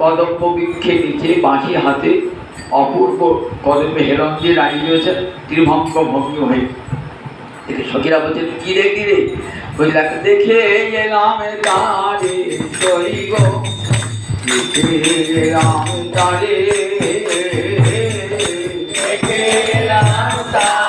কদম্ব বৃক্ষের নিচে বাঁশি হাতে অপূর্ব কদম্বে হেরন দিয়ে দাঁড়িয়ে রয়েছেন ত্রিভঙ্গ ভঙ্গ হয়ে। দেখে সখীরা বলছেন, কি রে কি রে? বুঝলাম দেখে এলাম তারে এলাম তারে দেখে এলাম তারে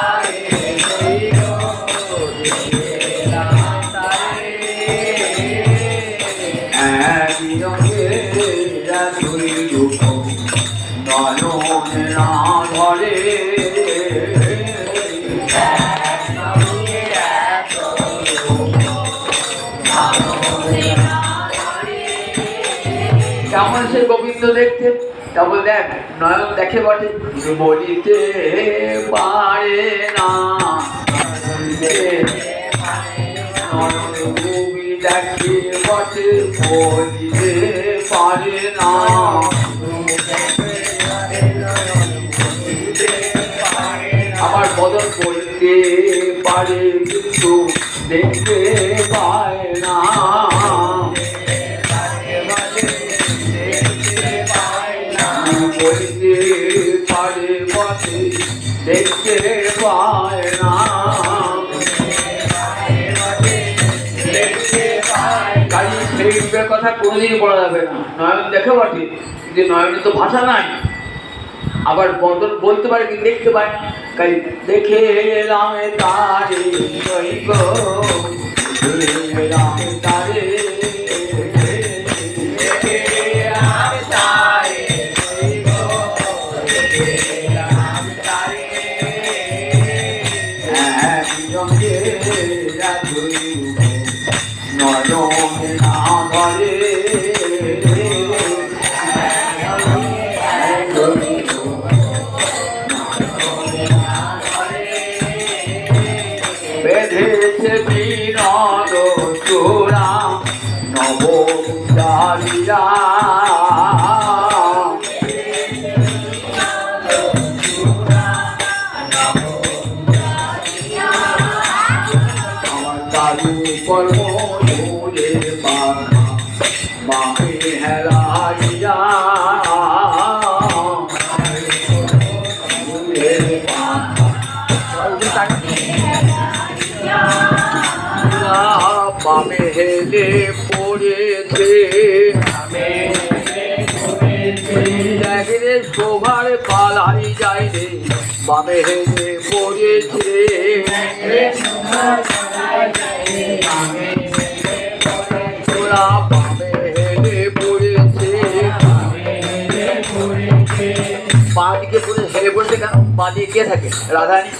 কেমন সে গোবিন্দ দেখতে? কেবল দেখ, নয়ন দেখে বটে। বলিতে পারে না ভূমি দেখে বটে বলিতে পারে না। আমার বদল বলতে পারে, কিন্তু দেখতে পায় কথা কোনোদিনই বলা যাবে না। নয়ন, দেখে বটে, যে নয়নে তো ভাষা নাই। আবার বদল বলতে পারে কি, দেখতে পায়। কাজ দেখে তারে তারে ধরে বাঘা বাঁকে হেলাইয়া ধরে বাঘা বামে হেলে পড়েছে দেখলে শোভার পালাই যায় রে বামে হেলে পড়েছে তোরা বামে হেলে পড়েছে। বাদিকে পড়ে হেলে পড়েছে কেন? বাদিকে কে থাকে? রাধারানী?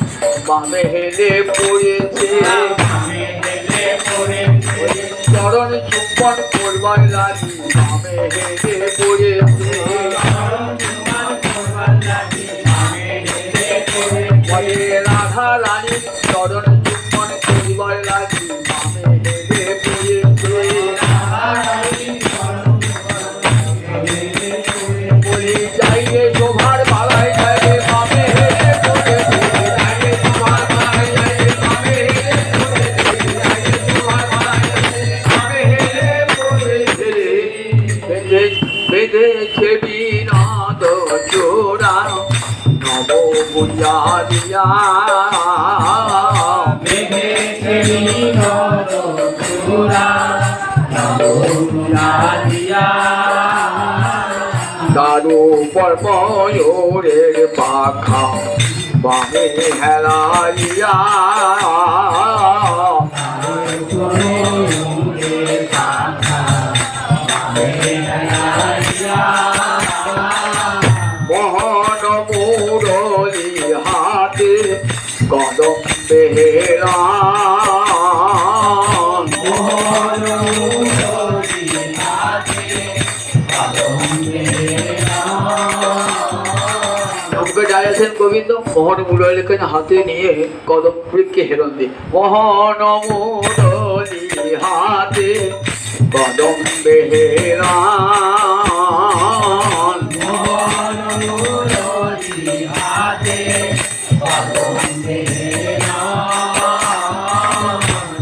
বামে হেলে পড়েছে। দারু পর ময়ূরের পাখা বামে হেলাইয়া নৌকে ডালেছেন গোবিন্দ মোহন মুরলিকে হাতে নিয়ে কদম বৃক্ষে হেরন দিয়ে মোহন মুরলি হাতে কদম বেহেরা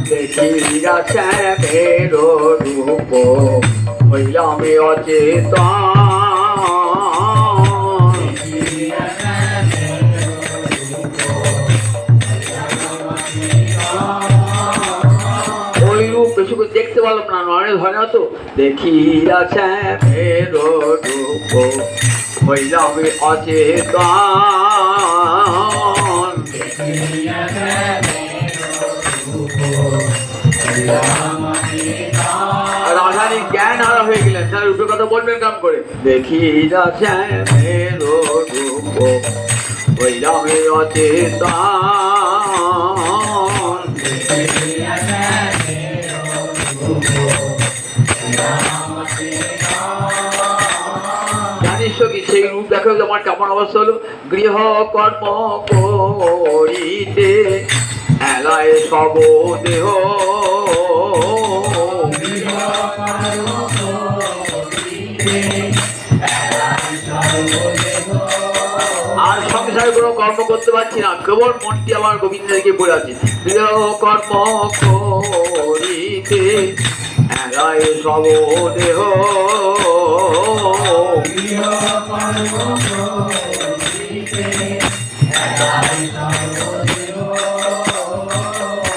দেখিয়া শ্যামের রূপ হইলামে অচেতন। মনে ধরে না তো দেখি আছে ফেরো রূপ হইলাম অচেতন। রাধারী জ্ঞান হারা হয়ে গেলেন। তার রূপের কথা বলবেন কাম করে। দেখি যাচ্ছে মেরো রূপ হইলাম অচেতন। তোমার কেমন অবস্থা হলো? গৃহ কর্ম করিতে এলায় সব দেহ। আর সংসারে কোনো কর্ম করতে পারছি না, কেবল মনটি আমার গোবিন্দের দিকে পড়ে আছে। গৃহ কর্ম করিতে এলায় সব দেহ।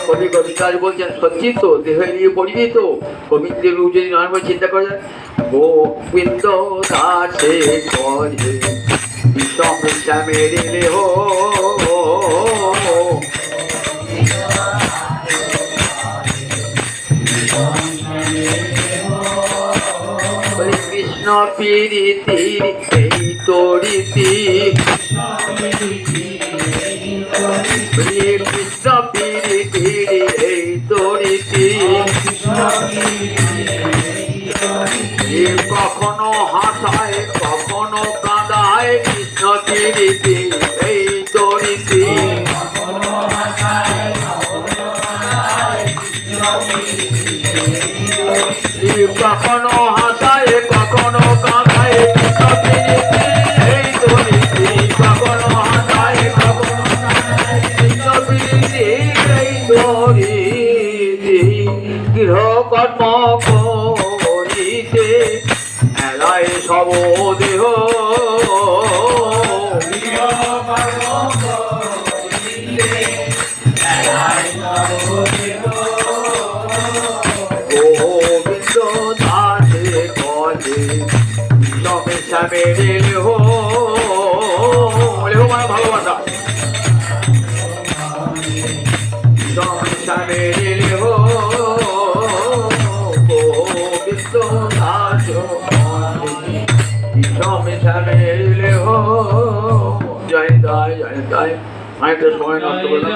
কবি কবিতাজ বলছেন, সত্যি দেহ নিয়ে পড়িবি তো গোবিন্দের রূপ যদি চিন্তা করে গোবিন্দ দাসে করে, বিষম দেহ। পিরিতি এই তরিতি কৃষ্ণ পিরিতি এই তরিতি কখনো হাসায় কখনো কাঁদায় কৃষ্ণ পিরিতি তরিতি গৃহ কর্ম করিতে এলায় সব দেহ গোবিন্দ দাসে কলে সবে সামে লেহ অনেকটা সময় নষ্ট করলাম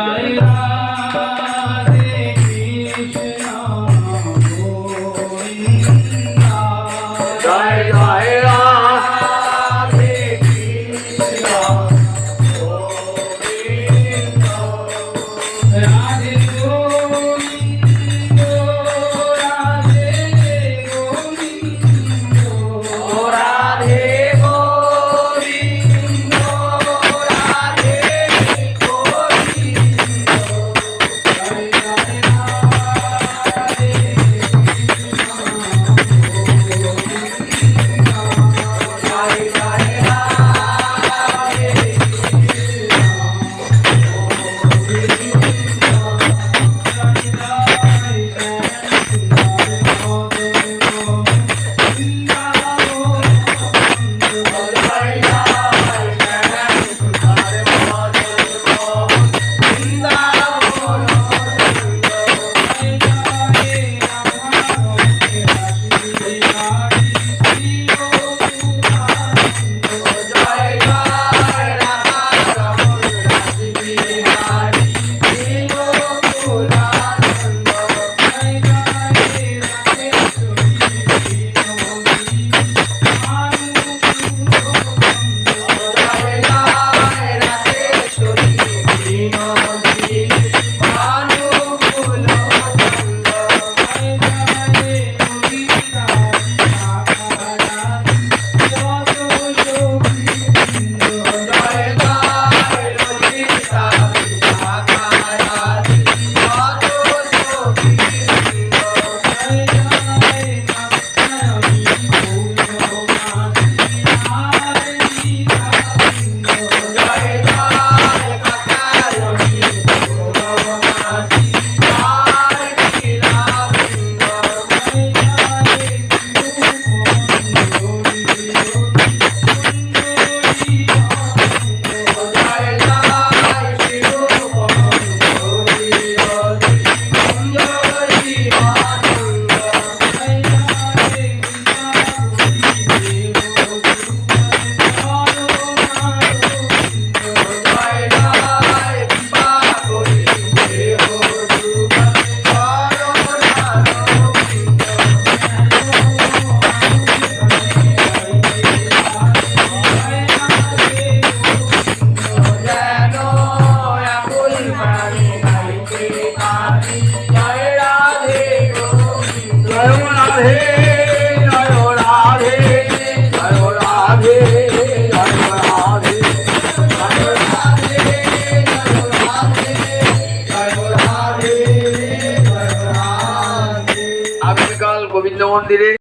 আগামীকাল গোবিন্দ মন্দিরে